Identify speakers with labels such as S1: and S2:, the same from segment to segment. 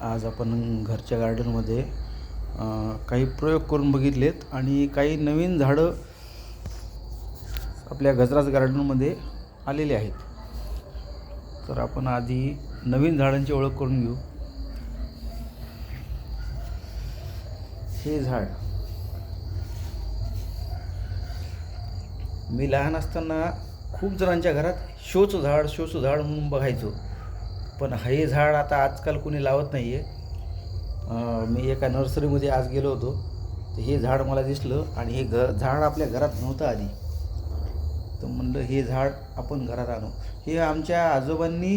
S1: आज आपण घरच्या गार्डनमध्ये काही प्रयोग करून बघितलेत आणि काही नवीन झाडं आपल्या गजराज गार्डनमध्ये आलेले आहेत. तर आपण आधी नवीन झाडांची ओळख करून घेऊ. हे झाड मी लहान असताना खूप जणांच्या घरात शोचं झाड शोचं झाड म्हणून बघायचो. पण हे झाड आता आजकाल कोणी लावत नाही आहे मी एका नर्सरीमध्ये आज गेलो होतो. तर हे झाड मला दिसलं आणि हे घ झाड आपल्या घरात नव्हतं आधी. तर म्हणलं हे झाड आपण घरात आणू. हे आमच्या आजोबांनी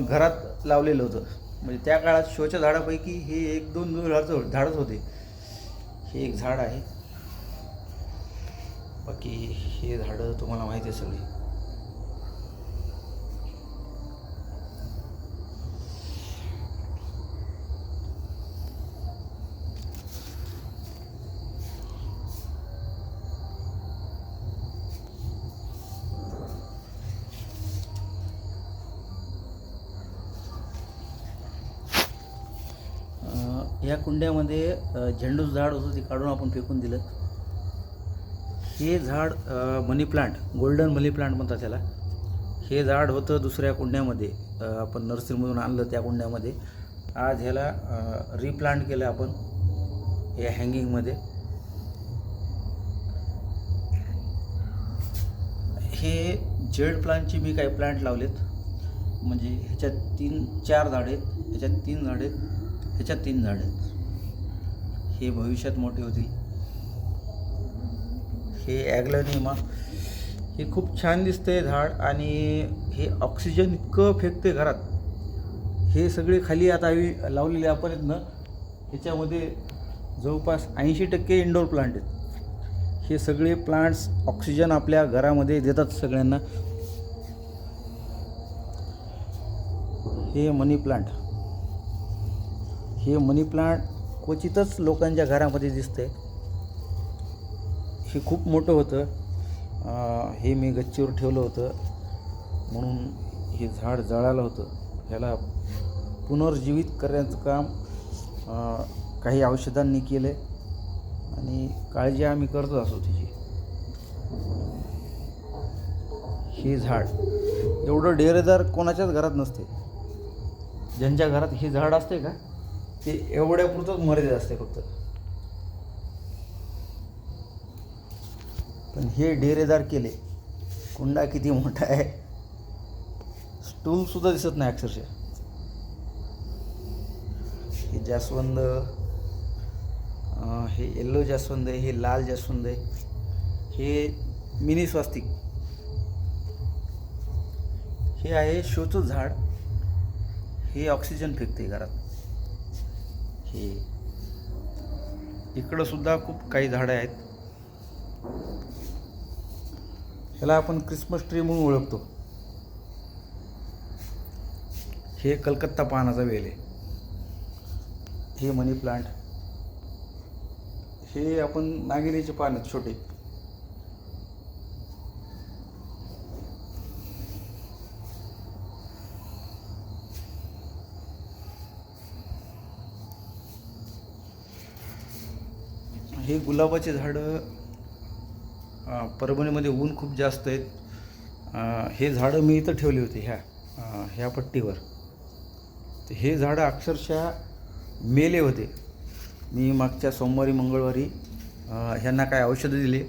S1: घरात लावलेलं होतं. म्हणजे त्या काळात शोच्या झाडापैकी हे एक दोन दोन झाडचं झाडच होते. हे एक झाड आहे. बाकी हे झाडं तुम्हाला माहिती आहे सगळी. या कुंड्यामध्ये झेंडूचं झाड होतं ते काढून आपण फेकून दिलं. हे झाड money plant golden money plant म्हणतात त्याला. हे झाड होतं दुसऱ्या कुंड्यामध्ये आपण नर्सरीमधून आणलं त्या कुंड्यामध्ये. आज ह्याला रिप्लांट केलं आपण या हँगिंगमध्ये हे जेड प्लांटचे मी काही प्लांट लावलेत. म्हणजे ह्याच्यात तीन चार झाडे आहेत. ह्याच्यात तीन झाडे आहेत. ह्याच्यात तीन झाड आहेत. हे भविष्यात मोठे होतील. हे ॲग्लनिमा हे खूप छान दिसतंय झाड आणि हे ऑक्सिजन इतकं फेकते घरात. हे सगळे खाली आता आम्ही लावलेले आपण आहेत ना ह्याच्यामध्ये जवळपास ऐंशी टक्के इंडोर प्लांट आहेत. हे सगळे प्लांट्स ऑक्सिजन आपल्या घरामध्ये देतात सगळ्यांना. हे मनी प्लांट हे मनी प्लांट क्वचितच लोकांच्या घरामध्ये दिसतंय. हे खूप मोठं होतं. हे मी गच्चीवर ठेवलं होतं. म्हणून हे झाड जळालं होतं. ह्याला पुनर्जीवित करण्याचं काम काही औषधांनी केलं आहे आणि काळजी आम्ही करतो असो त्याची हे झाड. एवढं डेरेदार कोणाच्याच घरात नसते. ज्यांच्या घरात हे झाड असते का? ते एवढ्यापुरतंच मर्यादित असते फक्त. पण हे डेरेदार केले. कुंडा किती मोठा आहे? स्टूल सुद्धा दिसत नाही अक्षरशः. हे जास्वंद हे येल्लो जास्वंद आहे हे लाल जास्वंद आहे. हे मिनी स्वास्तिक. हे आहे शोचं झाड. हे ऑक्सिजन फेकते घरात. हे इकडं सुद्धा खूप काही झाडं आहेत. ह्याला आपण क्रिसमस ट्री म्हणून ओळखतो. हे कलकत्ता पानाचा वेल आहे. हे मनी प्लांट. हे आपण नागिरीचे पान आहेत छोटे. गुलाबाचे झाडं परभणीमध्ये ऊन खूप जास्त आहेत. हे झाडं मी इथं ठेवली होती ह्या ह्या पट्टीवर. तर हे झाडं अक्षरशः मेले होते. मी मागच्या सोमवारी मंगळवारी ह्यांना काय औषधं दिले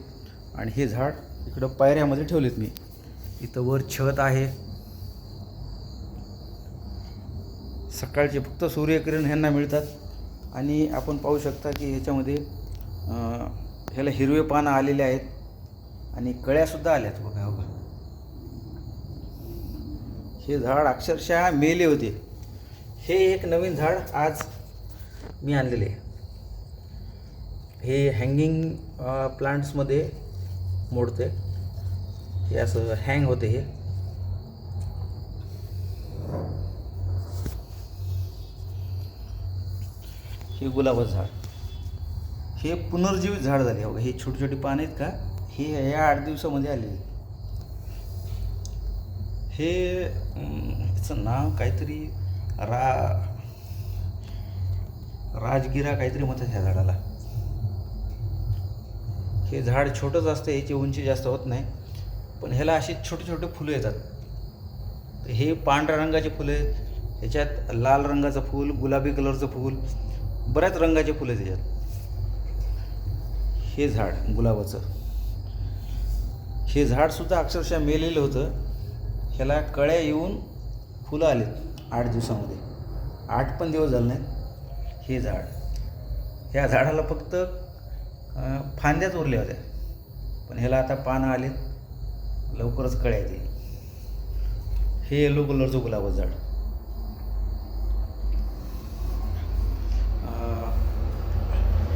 S1: आणि हे झाड इकडं पायऱ्यामध्ये ठेवलेत मी. इथं वर छत आहे. सकाळचे फक्त सूर्यकिरण ह्यांना मिळतात. आणि आपण पाहू शकता की ह्याच्यामध्ये ह्याला हिरवे पानं आलेले आहेत आणि कळ्यासुद्धा आल्यात बघा बघा हे झाड अक्षरशः मेले होते. हे एक नवीन झाड आज मी आणलेले आहे. हे हँगिंग प्लांट्समध्ये मोडते हे असं हँग होते हे. हे गुलाबाचं झाड. हे पुनर्जीवित झाड झाले. हो हे छोटी छोटी पानं आहेत का? हे या आठ दिवसामध्ये आलेले हे याचं नाव काहीतरी रा राजगिरा काहीतरी म्हणतात ह्या झाडाला. हे झाड छोटंच असतं याची उंची जास्त होत नाही. पण ह्याला अशी छोटे छोटे फुलं येतात. तर हे पांढऱ्या रंगाचे फुलं आहेत. ह्याच्यात लाल रंगाचं फूल गुलाबी कलरचं फूल बऱ्याच रंगाचे फुलं आहेत ह्याच्यात हे झाड गुलाबाचं. हे झाडसुद्धा अक्षरशः मेलेलं होतं. ह्याला कळ्या येऊन फुलं आलेत आठ दिवसामध्ये. आठ पण दिवस झाले नाहीत. हे झाड. ह्या झाडाला फक्त फांद्याच उरल्या होत्या. पण ह्याला आता पानं आलेत. लवकरच कळ्या येतील. हे येलो कलरचं गुलाबाचं झाड.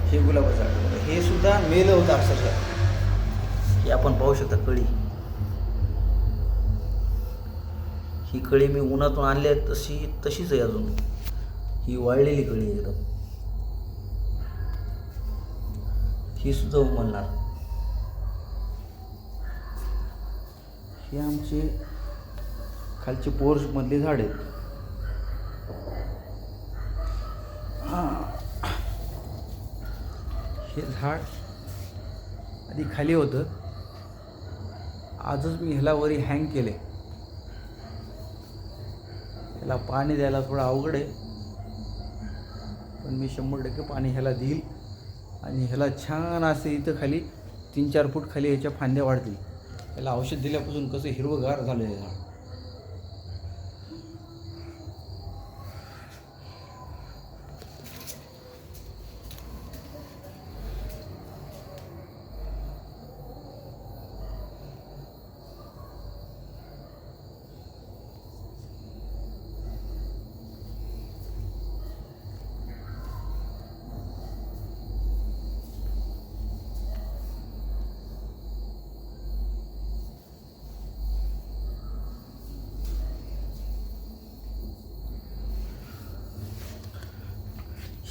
S1: हे गुलाबाचं झाड. हे सुद्धा मेलं होतं अक्षरशः. हे आपण पाहू शकता कळी. ही कळी मी उन्हातून आणली आहे तशी तशीच आहे अजून. ही वाळलेली कळी आहे एकदम. ही सुद्धा उमलणार. हे आमचे खालचे पोर्च मधली झाड आहेत. हे झाड आधी खाली होतं. आजच मी ह्याला वरी हँग केले. ह्याला पाणी द्यायला थोडं अवघड आहे. पण मी शंभर टक्के पाणी ह्याला देईल. आणि ह्याला छान असे इथं खाली तीन चार फूट खाली ह्याच्या फांद्या वाढतील. ह्याला औषध दिल्यापासून कसं हिरवंगार झालं हे झाड.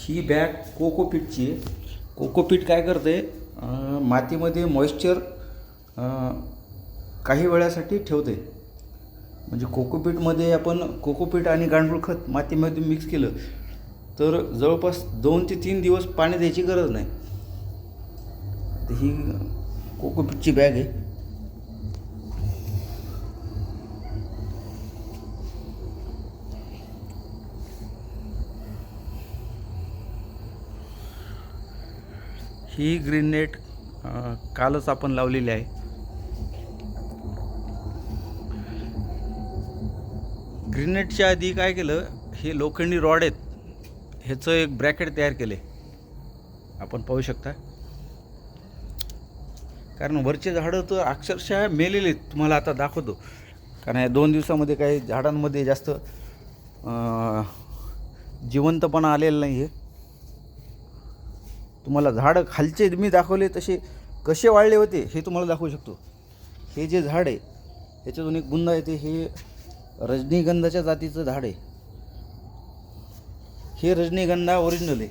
S1: ही बॅग कोकोपीटची आहे. कोकोपीट काय करते मातीमध्ये मॉइश्चर काही वेळासाठी ठेवते म्हणजे कोकोपीटमध्ये आपण कोकोपीट आणि गांडूळ खत मातीमध्ये मिक्स केलं तर जवळपास दोन ते तीन दिवस पाणी द्यायची गरज नाही. तर ही कोकोपीटची बॅग आहे. ही ग्रीन नेट कालच आपण लावलेली आहे. ग्रीन नेटच्या आधी काय केलं हे लोखंडी रॉड आहेत ह्याचं एक ब्रॅकेट तयार केले. आपण पाहू शकता. कारण वरचे झाडं तर अक्षरशः मेलेले आहेत तुम्हाला आता दाखवतो. कारण या दोन दिवसामध्ये काही झाडांमध्ये जास्त जिवंतपणा आलेला नाही आहे तुम्हाला झाडं खालचे मी दाखवले तसे कसे वाढले होते हे तुम्हाला दाखवू शकतो. हे जे झाड आहे ह्याच्यातून एक गुंद येते हे रजनीगंधाच्या जातीचं झाड आहे. हे रजनीगंधा ओरिजिनल आहे.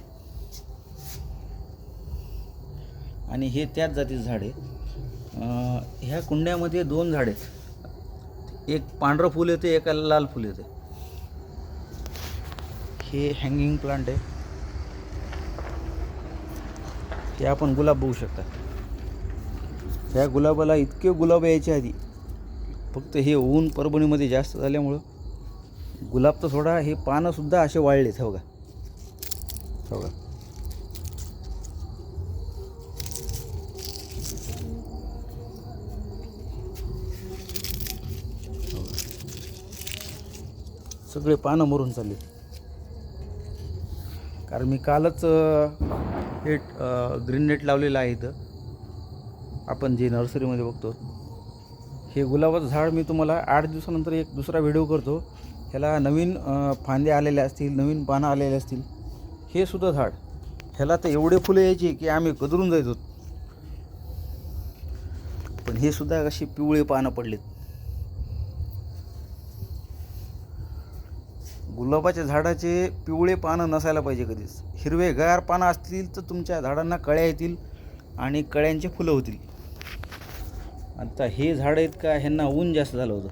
S1: आणि हे त्याच जातीचं झाड आहे. ह्या कुंड्यामध्ये दोन झाड आहेत. एक पांढरं फूल येते एका लाल फूल येते. हे हँगिंग प्लांट आहे. हे आपण गुलाब बघू शकता. ह्या गुलाबाला इतके गुलाब यायच्या आधी फक्त हे ऊन परभणीमध्ये जास्त झाल्यामुळं गुलाब तर थोडा हे पानंसुद्धा असे वाळलेत हो, हो का? हो का? सगळे पानं मरून चालले कारण मी कालच हे ग्रीन नेट लावलेलं आहे इथं. आपण जे नर्सरीमध्ये बघतो. हे गुलाबाचं झाड मी तुम्हाला आठ दिवसानंतर एक दुसरा व्हिडिओ करतो. ह्याला नवीन फांद्या आलेल्या असतील नवीन पानं आलेले असतील. हे सुद्धा झाड. ह्याला तर एवढे फुलं यायची की आम्ही कदरून जायचो. पण हे सुद्धा अशी पिवळे पानं पडलेत. गुलाबाच्या झाडाचे पिवळे पानं नसायला पाहिजे कधीच. हिरवेगार पानं असतील तर तुमच्या झाडांना कळ्या येतील आणि कळ्यांचे फुलं होतील. आता हे झाड आहेत का? ह्यांना ऊन जास्त झालं होतं.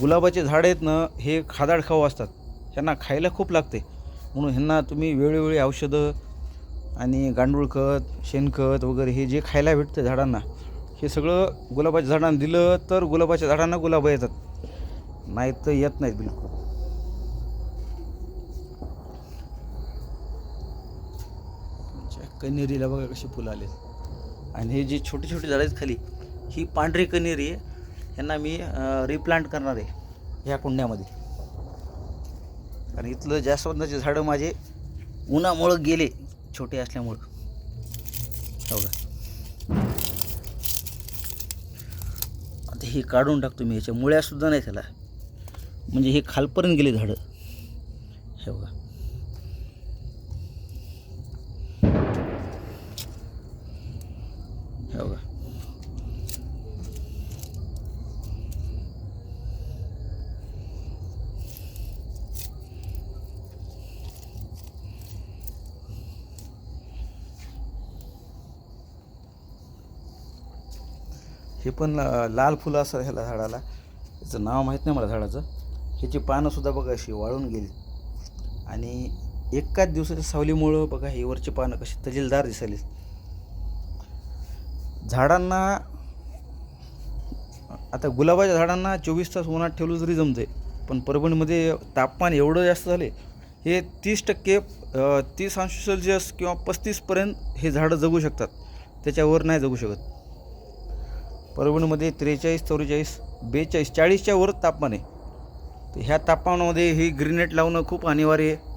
S1: गुलाबाचे झाड आहेत ना हे खादाड खाऊ असतात. ह्यांना खायला खूप लागते. म्हणून ह्यांना तुम्ही वेळोवेळी औषधं आणि गांडूळ खत शेणखत वगैरे हे जे खायला भेटतं झाडांना हे सगळं गुलाबाच्या झाडांना दिलं तर गुलाबाच्या झाडांना गुलाब येतात. नाही तर येत नाहीत बिलकुल. कन्हेरीला बघा कशी फुलं आले आणि हे जी छोटी छोटी झाडं आहेत खाली ही पांढरी कन्हेरी आहे. यांना मी रिप्लांट करणार आहे ह्या कुंड्यामध्ये. कारण इथलं जास्वंदाचे झाडं माझे उन्हामुळं गेले छोटे असल्यामुळं. हो बघा आता हे काढून टाकतो मी याच्या मुळ्यासुद्धा नाही त्याला. म्हणजे हे खालपर्यंत गेले झाडं. हे बघा. पण लाल फुलं असतात ह्याला झाडाला. त्याचं नाव माहीत नाही मला झाडाचं. ह्याची पानंसुद्धा बघा अशी वाळून गेली. आणि एकाच दिवसाच्या सावलीमुळं बघा हे वरची पानं कशी तजेलदार दिसायली. झाडांना आता गुलाबाच्या झाडांना चोवीस तास उन्हात ठेवलं जरी जमते पण परभणीमध्ये तापमान एवढं जास्त झाले हे तीस टक्के तीस अंश सेल्सिअस किंवा पस्तीसपर्यंत हे झाडं जगू शकतात. त्याच्यावर नाही जगू शकत. परभणीमध्ये त्रेचाळीस चौवेचाळीस बेचाळीस चाळीसच्या वर तापमान आहे. तर ह्या तापमानामध्ये ही ग्रीनेट लावणं खूप अनिवार्य आहे.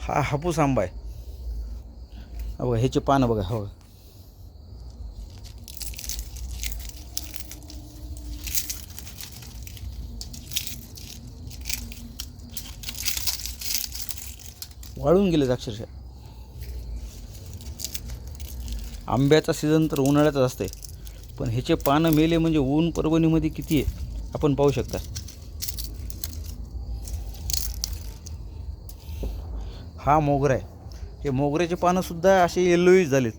S1: हा हापूस आंबा आहे. बघा ह्याचे पानं बघा हो वाळून गेलेत अक्षरशः. आंब्याचा सीझन तर उन्हाळ्यातच असते. पण ह्याचे पानं मेले म्हणजे ऊन परभणीमध्ये किती आहे आपण पाहू शकता. हा मोगरा आहे. हे मोगऱ्याचे पानंसुद्धा असे येल्लोईश झालेत.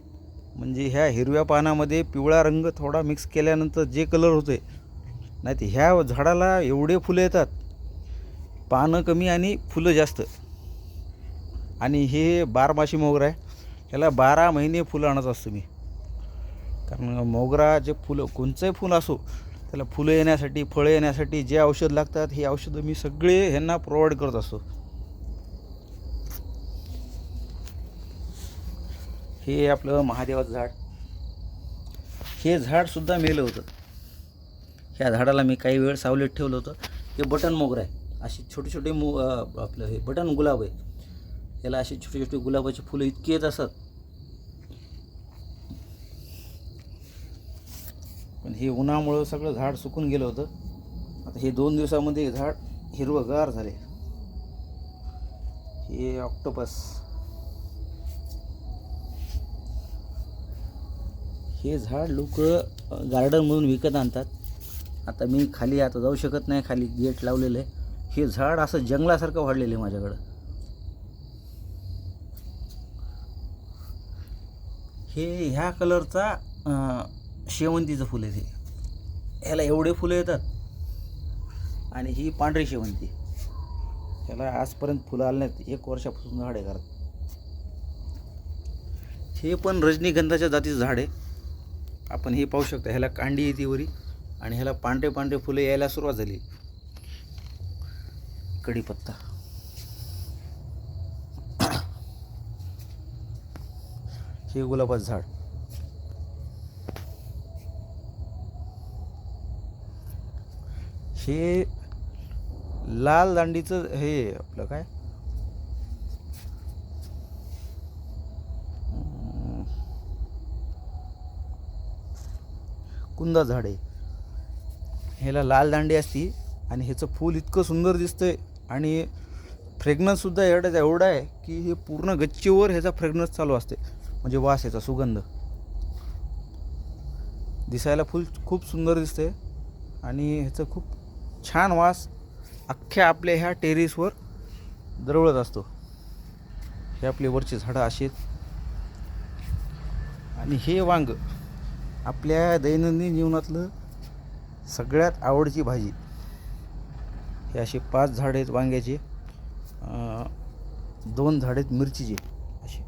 S1: म्हणजे ह्या हिरव्या पानामध्ये पिवळा रंग थोडा मिक्स केल्यानंतर जे कलर होते नाही तर ह्या झाडाला एवढे फुलं येतात. पानं कमी आणि फुलं जास्त. आणि हे बारमाशी मोगरा आहे. ह्याला बारा महिने फुलं आणत असतो मी. कारण मोगरा जे फुलं कोणचंही फुल असो त्याला फुलं येण्यासाठी फळं येण्यासाठी जे औषध लागतात हे औषधं मी सगळे ह्यांना प्रोव्हाइड करत असतो. हे आपलं महादेवाचं झाड. हे झाडसुद्धा मेलं होतं. ह्या झाडाला मी काही वेळ सावलीत ठेवलं होतं. हे बटन मोगरा आहे. असे छोटे छोटे मो आपलं हे बटन गुलाब आहे. याला अशी छोटी छोटी गुलाबाची फुलं इतकी येत असतात हे उन्हामुळं सगळं झाड सुकून गेलं होतं. आता हे दोन दिवसामध्ये झाड हिरवंगार झाले. हे ऑक्टोपस. हे झाड लोक गार्डनमधून विकत आणतात. आता मी खाली आता जाऊ शकत नाही खाली गेट लावलेलं आहे. हे झाड असं जंगलासारखं वाढलेलं आहे माझ्याकडं. हे ह्या कलरचा शेवंतीचं फुल आहे ते. ह्याला एवढे फुलं येतात. आणि ही पांढरी शेवंती. ह्याला आजपर्यंत फुलं आले नाहीत. एक वर्षापासून झाड आहे हे पण रजनीगंधाच्या जातीचं झाड आहे. आपण हे पाहू शकता. ह्याला कांडी येते वरी. आणि ह्याला पांढरे पांढरे फुलं यायला सुरुवात झाली. कढीपत्ता. हे गुलाबाचं झाड. हे लाल दांडीचं हे आपलं काय? कुंदा झाड. आहे ह्याला लाल दांडी असती आणि ह्याचं फूल इतकं सुंदर दिसतंय आणि फ्रेग्नन्ससुद्धा एवढा एवढा आहे की हे पूर्ण गच्चीवर ह्याचा फ्रेग्नन्स चालू असते. म्हणजे वास ह्याचा सुगंध. दिसायला फुल खूप सुंदर दिसते आणि ह्याचं खूप छान वास अख्ख्या आपल्या ह्या टेरेसवर दरवळत असतो. हे आपले वरचे झाडं अशी आहेत आणि हे वांग आपल्या दैनंदिन जीवनातलं सगळ्यात आवडची भाजी. हे असे पाच झाड आहेत वांग्याचे. दोन झाड आहेत मिरचीचे असे.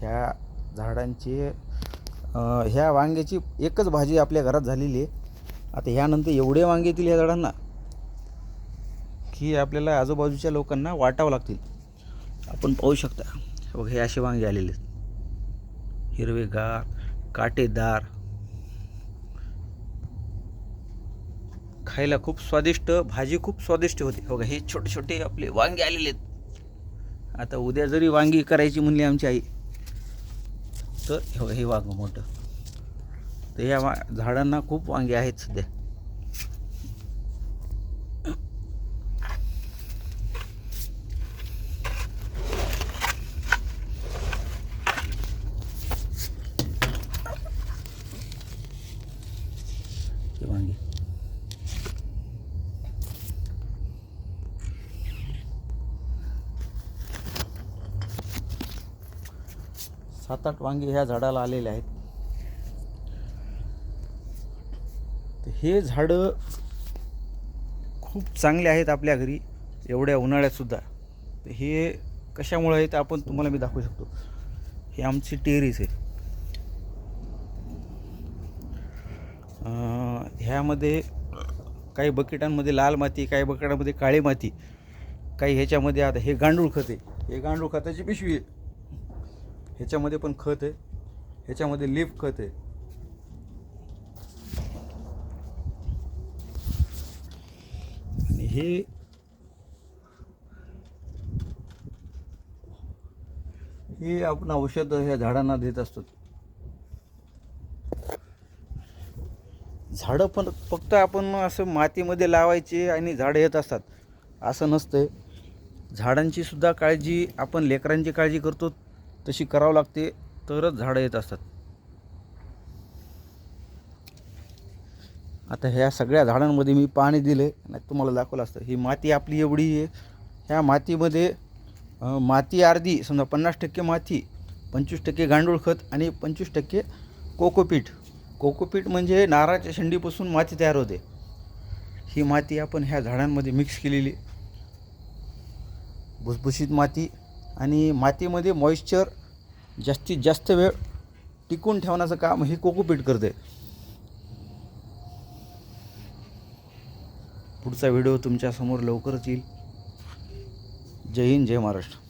S1: ह्या झाडांचे ह्या वांग्याची एकच भाजी आपल्या घरात झालेली आहे. आता ह्यानंतर एवढे वांगे येतील ह्या झाडांना की आपल्याला आजूबाजूच्या लोकांना वाटावं लागतील. आपण पाहू शकता. बघा हे असे वांगे आलेले आहेत. हिरवेगार काटेदार. खायला खूप स्वादिष्ट भाजी खूप स्वादिष्ट होती. बघा हे छोटे छोटे आपले वांगे आलेले आहेत. आता उद्या जरी वांगी करायची म्हणली आमची आई तर हे हे वांग मोठं. तर या वा झाडांना खूप वांगे आहेत सध्या. वांगे. सात आठ वांगे ह्या झाडाला आलेले आहेत. तर हे झाडं खूप चांगले आहेत आपल्या घरी एवढ्या उन्हाळ्यातसुद्धा तर हे कशामुळे ते आपण तुम्हाला मी दाखवू शकतो. हे आमची टेरीस आहे. ह्यामध्ये काही बकेटांमध्ये लाल माती काही बकेटांमध्ये काळी माती काही ह्याच्यामध्ये आता हे गांडूळ खत आहे. हे गांडूळ खताची पिशवी आहे. ह्याच्यामध्ये पण खत आहे. ह्याच्यामध्ये लिफ खत आहे. हे हे आपण औषध ह्या झाडांना देत असतो झाडं पण फक्त आपण असं मातीमध्ये लावायचे आणि झाडं येत असतात. असं नसतं झाडांची सुद्धा काळजी आपण लेकरांची काळजी करतो तशी करावं लागते तरच झाडं येत असतात. आता ह्या सगळ्या झाडांमध्ये मी पाणी दिलं नाही तुम्हाला दाखवलं असतं. ही माती आपली एवढी आहे. ह्या मातीमध्ये माती अर्धी समजा पन्नास टक्के माती पंचवीस टक्के गांडूळ खत आणि पंचवीस टक्के कोकोपीट. कोकोपीट म्हणजे नारळाच्या शेंडीपासून माती तयार होते. ही माती आपण ह्या झाडांमध्ये मिक्स केलेली. भुसभुशीत माती आणि मातीमध्ये मॉइश्चर जास्तीत जास्त वेळ टिकून ठेवण्याचं काम हे कोकोपीट करते. पुढचा व्हिडिओ तुमच्यासमोर लवकरच येईल. जय हिंद जय महाराष्ट्र.